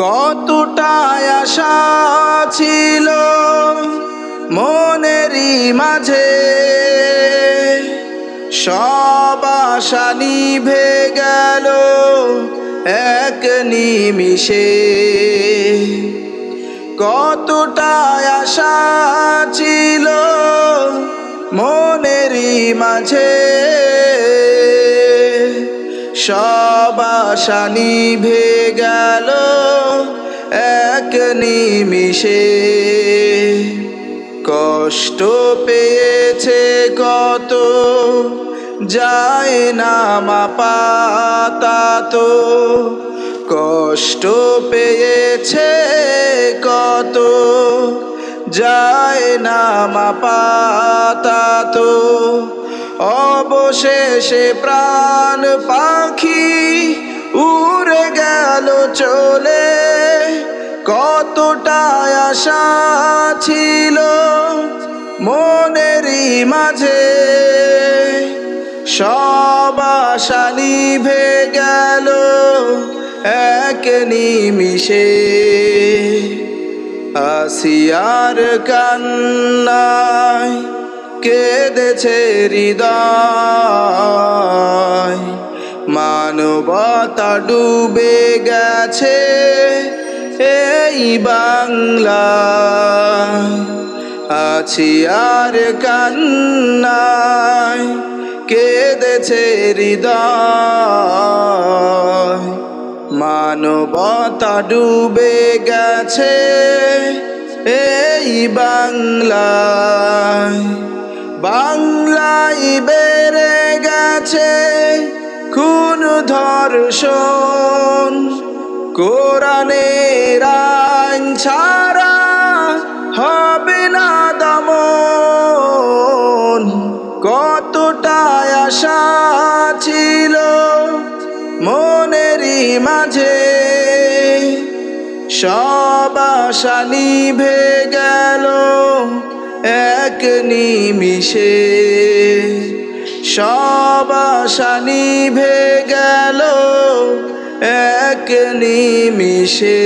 কতটা আশা ছিল মনেরই মাঝে। সব আশা নিভে গেল এক নিমিষে। কতটা আশা ছিল মনেরই মাঝে। সব আশা নিভে গেল এক নিমিষে কষ্ট পেয়েছে কত, যায় না মাপাতা তো কষ্ট পেয়েছে কত, যায় না মাপাতা তো। অবশেষে প্রাণ পাখি উড়ে গেল চলে কতটা আশা ছিল মনেরই মাঝে। সব আশা নিভে গেল এক নিমিষে। আসিয়ার কান্নায় কেঁদেছে হৃদয়। মানবতা ডুবে গেছে এই বাংলা। আছি আর কান্নায় কেঁদেছে হৃদয়। মানবতা ডুবে গেছে এই বাংলায়। বাংলায় বেড়ে গেছে খুন ধর্ষণ। কোরআনের আইন ছাড়া হবে না দমন। কতটা আশা ছিল মনেরই মাঝে। সব আশা নিভে গেল এক নিমিষে। সব আশা নিভে গেল এক নিমিষে।